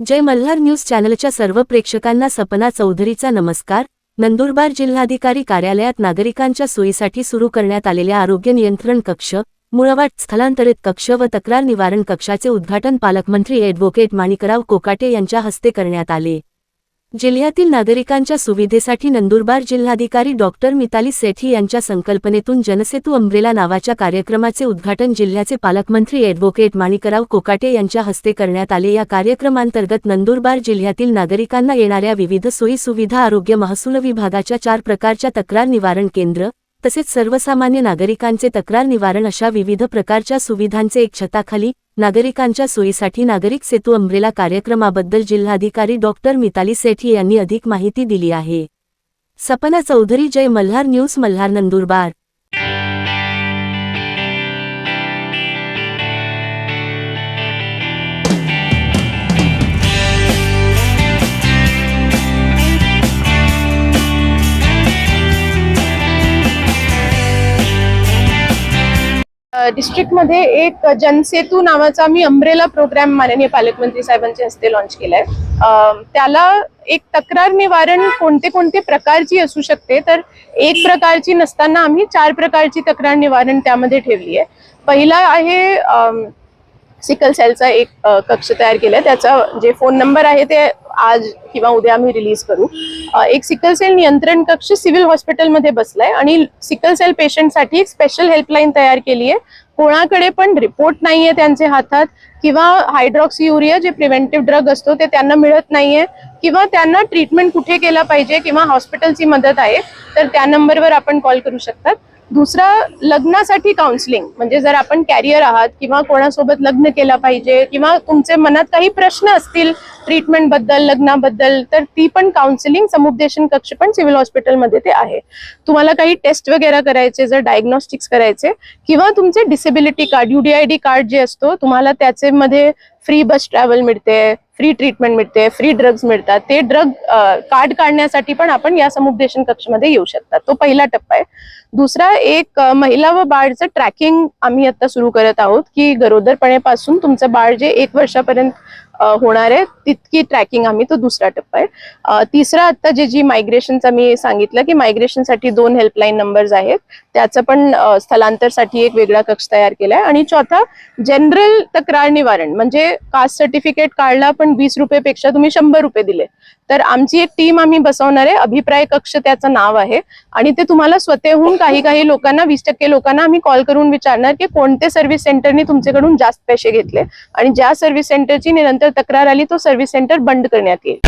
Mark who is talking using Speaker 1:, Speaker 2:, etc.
Speaker 1: जय Malhar news चॅनलच्या सर्व प्रेक्षकांना सपना चौधरीचा नमस्कार. नंदुरबार जिल्हाधिकारी कार्यालयात नागरिकांच्या सोयीसाठी सुरू करण्यात आलेल्या आरोग्य नियंत्रण कक्ष मुळवाट स्थलांतरित कक्ष व तक्रार निवारण कक्षाचे उद्घाटन पालकमंत्री ॲडव्होकेट माणिकराव कोकाटे यांच्या हस्ते करण्यात आले. जिल्ह्यातील नागरिकांच्या सुविधेसाठी नंदुरबार जिल्हाधिकारी डॉक्टर मिताली सेठी यांच्या संकल्पनेतून जनसेतू अंब्रेला नावाच्या कार्यक्रमाचे उद्घाटन जिल्ह्याचे पालकमंत्री ॲडव्होकेट माणिकराव कोकाटे यांच्या हस्ते करण्यात आले. या कार्यक्रमांतर्गत नंदुरबार जिल्ह्यातील नागरिकांना येणाऱ्या विविध सोयी सुविधा आरोग्य महसूल विभागाच्या चार प्रकारच्या तक्रार निवारण केंद्र तसेच सर्वसामान्य नागरिकांचे तक्रार निवारण अशा विविध प्रकारच्या सुविधांचे एक छताखाली नागरिकांच्या सोयीसाठी नागरिक सेतू अंब्रेला कार्यक्रमाबद्दल जिल्हाधिकारी डॉक्टर मिताली सेठी यांनी अधिक माहिती दिली आहे. सपना चौधरी जय मल्हार न्यूज मल्हार नंदुरबार.
Speaker 2: डिस्ट्रिक्टमध्ये एक जनसेतू नावाचा मी अंब्रेला प्रोग्राम माननीय पालकमंत्री साहेबांच्या हस्ते लॉन्च केलाय. त्याला एक तक्रार निवारण कोणते कोणते प्रकारची असू शकते तर एक प्रकारची नसताना आम्ही चार प्रकारची तक्रार निवारण त्यामध्ये ठेवली आहे पहिला आहे सिकल सेलचा एक कक्ष तयार केलाय. त्याचा जे फोन नंबर आहे ते आज किंवा उद्या आम्ही रिलीज करू. एक सिकल सेल नियंत्रण कक्ष सिव्हिल हॉस्पिटलमध्ये बसलाय आणि सिकल सेल पेशंटसाठी एक स्पेशल हेल्पलाईन तयार केली आहे. कोणाकडे पण रिपोर्ट नाहीये त्यांच्या हातात किंवा हायड्रॉक्सी युरिया जे प्रिव्हेंटिव्ह ड्रग असतो ते त्यांना मिळत नाहीये किंवा त्यांना ट्रीटमेंट कुठे केला पाहिजे किंवा हॉस्पिटलची मदत आहे तर त्या नंबरवर आपण कॉल करू शकतात. दुसरा लग्नासाठी काउन्सिलिंग म्हणजे जर आपण कॅरियर आहात किंवा कोणासोबत लग्न केलं पाहिजे किंवा तुमचे मनात काही प्रश्न असतील ट्रीटमेंटबद्दल लग्नाबद्दल तर ती पण काउन्सिलिंग समुपदेशन कक्ष पण सिव्हिल हॉस्पिटलमध्ये ते आहे. तुम्हाला काही टेस्ट वगैरे करायचे जर डायग्नोस्टिक्स करायचे किंवा तुमचे डिसेबिलिटी कार्ड युडीआयडी कार्ड जे असतो तुम्हाला त्याचे मध्ये फ्री बस ट्रॅव्हल मिळते फ्री ट्रीटमेंट मिळते फ्री ड्रग्ज मिळतात. ते ड्रग कार्ड काढण्यासाठी पण आपण या समुपदेशन कक्षमध्ये येऊ शकतात तो पहिला टप्पा आहे. दुसरा एक महिला व बाळचं ट्रॅकिंग आम्ही आता सुरू करत आहोत की गरोदरपणेपासून तुमचं बाळ जे एक वर्षापर्यंत होणार आहे. तितकी ट्रॅकिंग आम्ही तो दुसरा टप्पा आहे. तिसरा आता जे जी मायग्रेशनचा मी सांगितलं की मायग्रेशनसाठी दोन हेल्पलाईन नंबर्स आहेत. त्याचं पण स्थलांतरसाठी एक वेगळा कक्ष तयार केलाय. आणि चौथा जनरल तक्रार निवारण. म्हणजे कास्ट सर्टिफिकेट काढला पण वीस रुपयेपेक्षा तुम्ही शंभर रुपये दिले. तर आमची एक टीम आम्ही बसवणार आहे. अभिप्राय कक्ष त्याचं नाव आहे. आणि ते तुम्हाला स्वतःहून काही काही लोकांना वीस टक्के लोकांना आम्ही कॉल करून विचारणार की कोणते सर्व्हिस सेंटरने तुमच्याकडून जास्त पैसे घेतले? आणि ज्या सर्व्हिस सेंटरची निरंतर तक्रार आली तो सर्व्हिस सेंटर बंद करण्यात येईल.